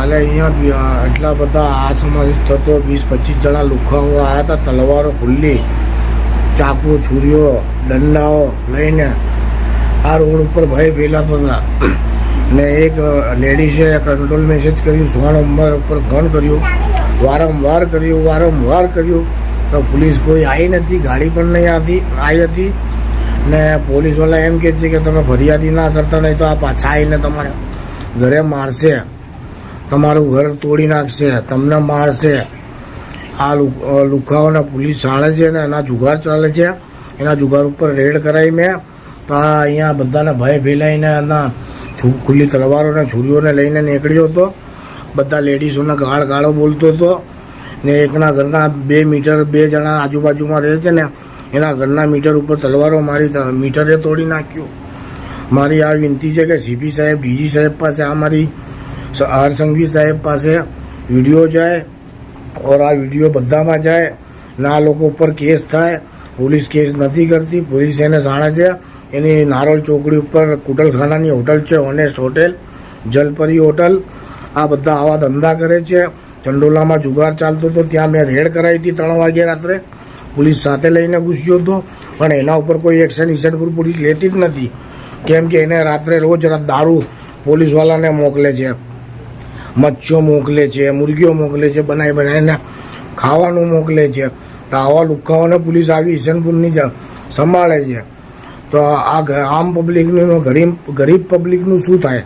કાલે અહીંયા એટલા બધા આ સમાવેશ થતો, વીસ, પચીસ જણા લુખાઓ આવ્યા હતા, તલવારો ખુલ્લી, ચાકુ, છુરીઓ, દંડાઓ લઈને આ રોડ ઉપર ભય ફેલાતો હતા. ને એક લેડીઝે કંટ્રોલ મેસેજ કર્યું સોળ નંબર ઉપર ફોન કર્યું, વારંવાર કર્યું વારંવાર કર્યું. તો પોલીસ કોઈ આવી નથી, ગાડી પણ નહીં આવતી આવી હતી. ને પોલીસવાળા એમ કહે છે કે તમે ફરિયાદી ના કરતા નહીં તો આ પાછા આવીને તમારે ઘરે મારશે. તમારું ઘર તોડી નાખશે, તમને મારશે. આ લુખાઓને પોલીસ ચાલે છે ને, એના જુગાર ચાલે છે. એના જુગાર ઉપર રેડ કરાવી મેં. તો આ અહીંયા બધાને ભય ફેલાઈને એના ખુલ્લી તલવારોને છુરીઓને લઈને નીકળ્યો હતો. બધા લેડીઝોને ગાળ ગાળો બોલતો હતો. ને એકના ઘરના બે મીટર, બે જણા આજુબાજુમાં રહે છે ને, એના ઘરના મીટર ઉપર તલવારો મારી મીટરે તોડી નાખ્યું. મારી આ વિનંતી છે કે સીપી સાહેબ, ડીજી સાહેબ પાસે આ મારી સ- હરસંઘવી સાહેબ પાસે વીડિયો જાય ઓર આ વીડિયો બધામાં જાય. ના લોકો ઉપર કેસ થાય. પોલીસ કેસ નથી કરતી. પોલીસ એને જાણે છે. એની નારોલ ચોકડી ઉપર કુટલખાનાની હોટલ છે, ઓનેસ્ટ હોટેલ, જલપરી હોટલ. આ બધા આવા ધંધા કરે છે. ચંડોલામાં જુગાર ચાલતો હતો. ત્યાં મેં રેડ કરાવી હતી ત્રણ વાગે રાત્રે. પોલીસ સાથે લઈને ઘૂસ્યો હતો. પણ એના ઉપર કોઈ એક્શન ઈસનપુર પોલીસ લેતી જ નથી. કેમ કે એને રાત્રે રોજ દારૂ પોલીસવાળાને મોકલે છે. મચ્છીઓ મોકલે છે, મુર્ગીઓ મોકલે છે બનાવી બનાવીને ખાવાનું મોકલે છે. તો આવા લુખાઓને પોલીસ આવી ઈસનપુરની સંભાળે છે. તો આ આમ પબ્લિકનું ગરીબ ગરીબ પબ્લિકનું શું થાય?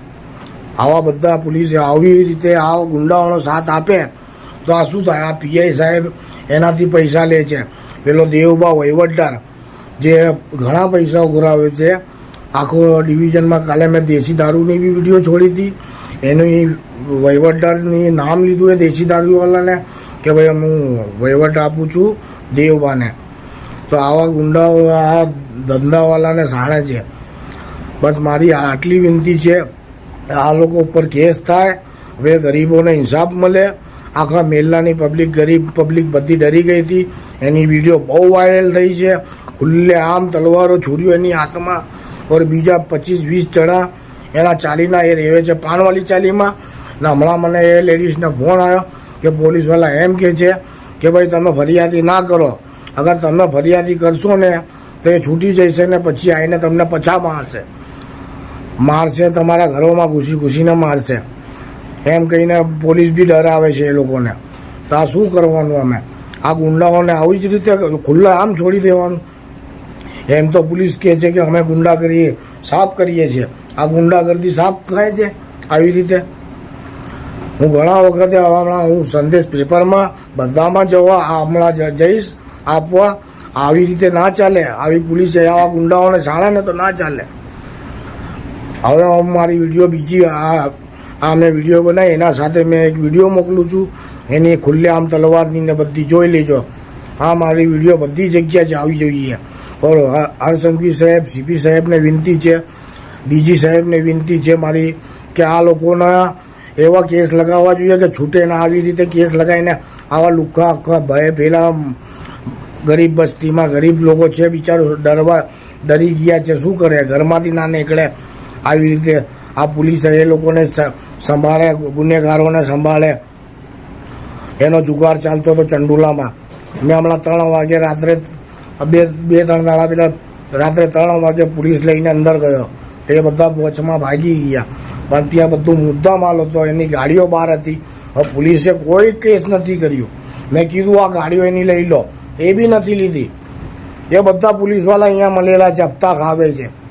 આવા બધા પોલીસે આવી રીતે આ ગુંડાઓનો સાથ આપે, તો આ શું થાય? આ પીઆઈ સાહેબ એનાથી પૈસા લે છે. પેલો દેવબા વહીવટદાર, જે ઘણા પૈસા ઉઘરાવે છે. આખો ડિવિઝનમાં કાલે મેં દેશી દારૂની બી વીડિયો છોડી હતી. એની વહીવટદારની નામ લીધું એ દેશી દારૂવાલાને કે ભાઈ હું વહીવટ આપું છું દેવબાને. તો આવા ગુંડાઓ આ ધંધાવાળાને સાણે છે. બસ મારી આટલી વિનંતી છે, આ લોકો ઉપર કેસ થાય, હવે ગરીબોને ઇન્સાફ મળે. આખા મેલ્લાની પબ્લિક, ગરીબ પબ્લિક બધી ડરી ગઈ હતી. એની વીડિયો બહુ વાયરલ થઈ છે. ખુલ્લે આમ તલવારો છોડ્યો એની હાથમાં ઓર બીજા પચીસ વીસ જણા એના ચાલીના એ રહેવે છે પાનવાલી ચાલીમાં. ને હમણાં મને એ લેડીઝને ફોન આવ્યો કે પોલીસવાળા એમ કે છે કે ભાઈ તમે ફરિયાદી ના કરો. અગર તમે ફરિયાદી કરશો ને તો એ છૂટી જશે ને પછી આવીને તમને પછા મારશે. મારશે તમારા ઘરોમાં ઘૂસી ઘૂસીને મારશે. એમ કહીને પોલીસ બી ડરાવે છે એ લોકોને. તો આ શું કરવાનું અમે? આ ગુંડાઓને આવી જ રીતે ખુલ્લા આમ છોડી દેવાનું. એમ તો પોલીસ કહે છે કે અમે ગુંડા કરીએ, સાફ કરીએ છીએ. આ ગુંડાગર્દી સાફ થાય છે? આવી રીતે. હું ઘણા વખતે હમણાં હું સંદેશ પેપરમાં બધામાં જવા હમણાં જઈશ, આપવા. આવી રીતે ના ચાલે. આવી પોલીસે આવા ગુંડાઓને સાળે ને તો ના ચાલે. હવે હું મારી વીડિયો બીજી આ આ મેં વીડિયો બનાવી, એના સાથે મેં એક વીડિયો મોકલું છું. એની ખુલ્લે આમ તલવારની ને બધી જોઈ લેજો. હા, મારી વીડિયો બધી જગ્યાએ જ આવી જોઈએ. ઓર હરસંઘવી સાહેબ, સીપી સાહેબને વિનંતી છે. ડીજી સાહેબને વિનંતી છે મારી કે આ લોકોના એવા કેસ લગાવવા જોઈએ કે છૂટે ના આવી રીતે કેસ લગાવીને આવા લુખા, આખા ભય પેલા ગરીબ બસ્તીમાં ગરીબ લોકો છે, બિચારો ડરવા ડરી ગયા છે. શું કરે? ઘરમાંથી ના નીકળે. આવી રીતે આ પોલીસ એ લોકોને સંભાળે, ગુનેગારોને સંભાળે. એનો જુગાર ચાલતો હતો ચંડુલામાં. મેં હમણાં ત્રણ વાગે રાત્રે બે બે, ત્રણ દાડા પેલા રાત્રે ત્રણ વાગે પોલીસ લઈને અંદર ગયો. એ બધા બોચમાં ભાગી ગયા. પણ ત્યાં બધું મુદ્દા માલ હતો, એની ગાડીઓ બહાર હતી. હવે પોલીસે કોઈ કેસ નથી કર્યો. મેં કીધું, આ ગાડીઓ એની લઈ લો. એ બી નથી લીધી. એ બધા પોલીસવાળા અહીંયા મળેલા છે, હપ્તા ખાવે છે.